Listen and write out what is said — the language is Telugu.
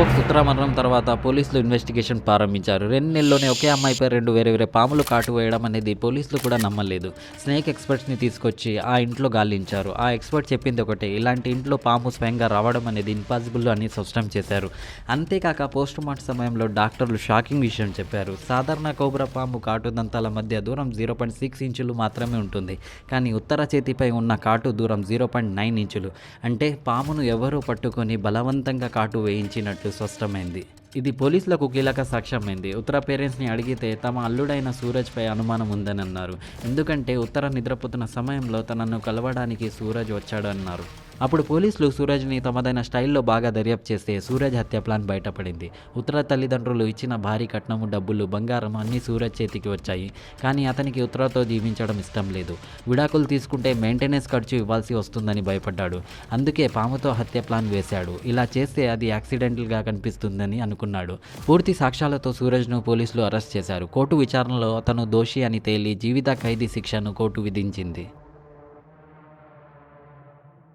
ఫోక్స్ ఉత్తర మరణం తర్వాత పోలీసులు ఇన్వెస్టిగేషన్ ప్రారంభించారు. రెండు నెలల్లోనే ఒకే అమ్మాయిపై రెండు వేరే వేరే పాములు కాటు వేయడం అనేది పోలీసులు కూడా నమ్మలేదు. స్నేక్ ఎక్స్పర్ట్స్ని తీసుకొచ్చి ఆ ఇంట్లో గాలించారు. ఆ ఎక్స్పర్ట్ చెప్పింది ఒకటే ఇలాంటి ఇంట్లో పాము స్వయంగా రావడం అనేది ఇంపాసిబుల్ అని స్పష్టం చేశారు. అంతేకాక పోస్ట్ మార్టం సమయంలో డాక్టర్లు షాకింగ్ విషయం చెప్పారు. సాధారణ కోబ్రా పాము కాటు దంతాల మధ్య దూరం జీరో పాయింట్ సిక్స్ ఇంచులు మాత్రమే ఉంటుంది. కానీ ఉత్తర చేతిపై ఉన్న కాటు దూరం జీరో పాయింట్ నైన్ ఇంచులు. అంటే పామును ఎవరూ పట్టుకొని బలవంతంగా కాటు వేయించినట్లు స్పష్టమైంది. ఇది పోలీసులకు కీలక సాక్ష్యమైంది. ఉత్తర పేరెంట్స్ని అడిగితే తమ అల్లుడైన సూరజ్పై అనుమానం ఉందని అన్నారు ఎందుకంటే ఉత్తర నిద్రపోతున్న సమయంలో తనను కలవడానికి సూరజ్ వచ్చాడన్నారు. అప్పుడు పోలీసులు సూరజ్ని తమదైన స్టైల్లో బాగా దర్యాప్తు చేస్తే సూరజ్ హత్య ప్లాన్ బయటపడింది. ఉత్తర తల్లిదండ్రులు ఇచ్చిన భారీ కట్నము డబ్బులు బంగారం అన్నీ సూరజ్ చేతికి వచ్చాయి. కానీ అతనికి ఉత్తరతో జీవించడం ఇష్టం లేదు. విడాకులు తీసుకుంటే మెయింటెనెన్స్ ఖర్చు ఇవ్వాల్సి వస్తుందని భయపడ్డాడు. అందుకే పాముతో హత్య ప్లాన్ వేశాడు. ఇలా చేస్తే అది యాక్సిడెంటల్గా కనిపిస్తుందని అనుకున్నాడు. పూర్తి సాక్ష్యాలతో సూరజ్ను పోలీసులు అరెస్ట్ చేశారు. కోర్టు విచారణలో అతను దోషి అని తేలి జీవిత ఖైదీ శిక్షను కోర్టు విధించింది.